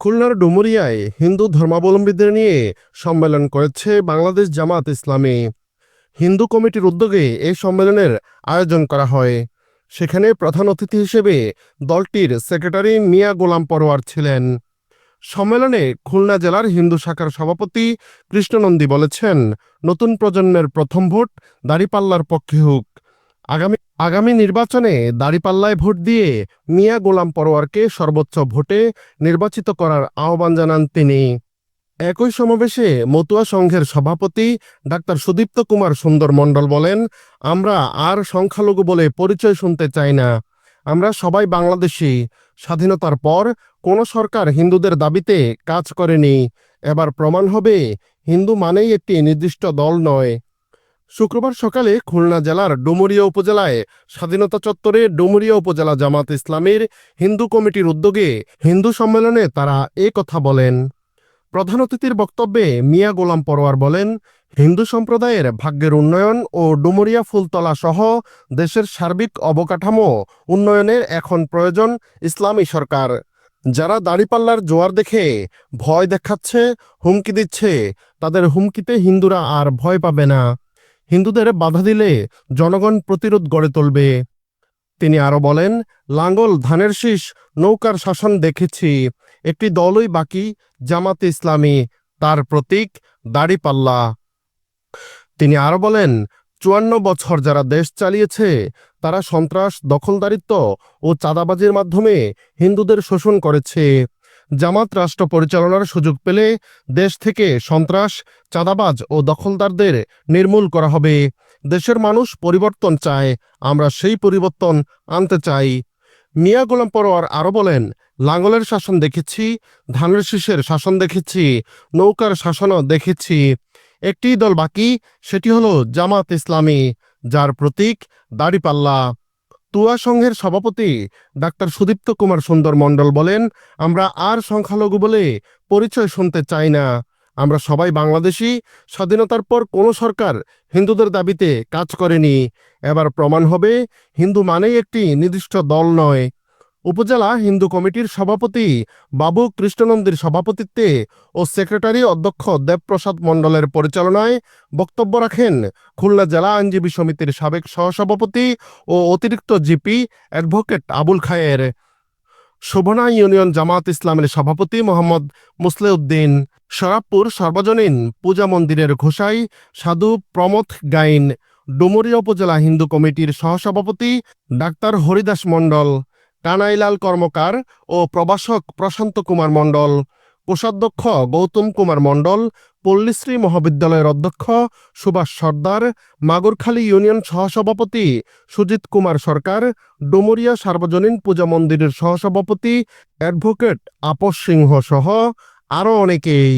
খুলনার ডুমুরিয়ায় হিন্দু ধর্মাবলম্বীদের নিয়ে সম্মেলন করেছে বাংলাদেশ জামাত ইসলামী। হিন্দু কমিটির উদ্যোগে এই সম্মেলনের আয়োজন করা হয়। সেখানে প্রধান অতিথি হিসেবে দলটির সেক্রেটারি মিয়া গোলাম পরোয়ার ছিলেন। সম্মেলনে খুলনা জেলার হিন্দু শাখার সভাপতি কৃষ্ণনন্দী বলেছেন, নতুন প্রজন্মের প্রথম ভোট দাঁড়িপাল্লার পক্ষে হোক। আগামী আগামী নির্বাচনে দাঁড়িপাল্লায় ভোট দিয়ে মিয়া গোলাম পরোয়ারকে সর্বোচ্চ ভোটে নির্বাচিত করার আহ্বান জানান তিনি। একই সমাবেশে মতুয়া সংঘের সভাপতি ডাক্তার সুদীপ্ত কুমার সুন্দর মণ্ডল বলেন, আমরা আর সংখ্যালঘু বলে পরিচয় শুনতে চাই না। আমরা সবাই বাংলাদেশি। স্বাধীনতার পর কোনো সরকার হিন্দুদের দাবিতে কাজ করেনি। এবার প্রমাণ হবে, হিন্দু মানেই একটি নির্দিষ্ট দল নয়। শুক্রবার সকালে খুলনা জেলার ডুমুরিয়া উপজেলায় স্বাধীনতা চত্বরে ডুমুরিয়া উপজেলা জামাত ইসলামীর হিন্দু কমিটির উদ্যোগে হিন্দু সম্মেলনে তারা এ কথা বলেন। প্রধান অতিথির বক্তব্যে মিয়া গোলাম পরোয়ার বলেন, হিন্দু সম্প্রদায়ের ভাগ্যের উন্নয়ন ও ডুমুরিয়া ফুলতলা সহ দেশের সার্বিক অবকাঠামো উন্নয়নের এখন প্রয়োজন ইসলামী সরকার। যারা দাড়িপাল্লার জোয়ার দেখে ভয় দেখাচ্ছে, হুমকি দিচ্ছে, তাদের হুমকিতে হিন্দুরা আর ভয় পাবে না। হিন্দুদের বাধা দিলে জনগণ প্রতিরোধ গড়ে তুলবে। তিনি আরও বলেন, লাঙ্গল, ধানের শীষ, নৌকার শাসন দেখেছি, একটি দলই বাকি, জামাতে ইসলামী, তার প্রতীক দাড়িপাল্লা। তিনি আরও বলেন, চুয়ান্ন বছর যারা দেশ চালিয়েছে, তারা সন্ত্রাস, দখলদারিত্ব ও চাঁদাবাজির মাধ্যমে হিন্দুদের শোষণ করেছে। জামাত রাষ্ট্র পরিচালনার সুযোগ পেলে দেশ থেকে সন্ত্রাস, চাঁদাবাজ ও দখলদারদের নির্মূল করা হবে। দেশের মানুষ পরিবর্তন চায়, আমরা সেই পরিবর্তন আনতে চাই। মিয়া গোলাম পরোয়ার আরও বলেন, লাঙ্গলের শাসন দেখেছি, ধানের শীষের শাসন দেখেছি, নৌকার শাসনও দেখেছি। একটি দল বাকি, সেটি হলো জামাত ইসলামী, যার প্রতীক দাড়িপাল্লা। তুয়া সংঘের সভাপতি ডাক্তার সুদীপ্ত কুমার সুন্দর মণ্ডল বলেন, আমরা আর সংখ্যালঘু বলে পরিচয় শুনতে চাই না। আমরা সবাই বাংলাদেশি। স্বাধীনতার পর কোনো সরকার হিন্দুদের দাবিতে কাজ করেনি। এবার প্রমাণ হবে, হিন্দু মানেই একটি নির্দিষ্ট দল নয়। উপজেলা হিন্দু কমিটির সভাপতি বাবু কৃষ্ণনন্দীর সভাপতিত্বে ও সেক্রেটারি অধ্যক্ষ দেবপ্রসাদ মণ্ডলের পরিচালনায় বক্তব্য রাখেন খুলনা জেলা আইনজীবী সমিতির সাবেক সহসভাপতি ও অতিরিক্ত GP advocate Abul Khayer. Shobhna union Jamaat ইসলামের সভাপতি মোহাম্মদ মুসলেউদ্দিন। শরাবপুর সর্বজনীন পূজা মন্দিরের ঘোষাই সাধু প্রমথ গাইন। ডুমুরিয়া উপজেলা হিন্দু কমিটির সহসভাপতি ডাক্তার হরিদাস মণ্ডল। কানাইলাল কর্মকার ও প্রবাসক প্রশান্ত কুমার মণ্ডল, কোষাধ্যক্ষ গৌতম কুমার মণ্ডল, পল্লীশ্রী মহাবিদ্যালয়ের অধ্যক্ষ সুভাষ সর্দার, মাগুরখালী ইউনিয়ন সহসভাপতি সুজিত কুমার সরকার, ডুমুরিয়া সার্বজনীন পূজা মন্দিরের সহসভাপতি অ্যাডভোকেট আপস সিংহ সহ আরও অনেকেই।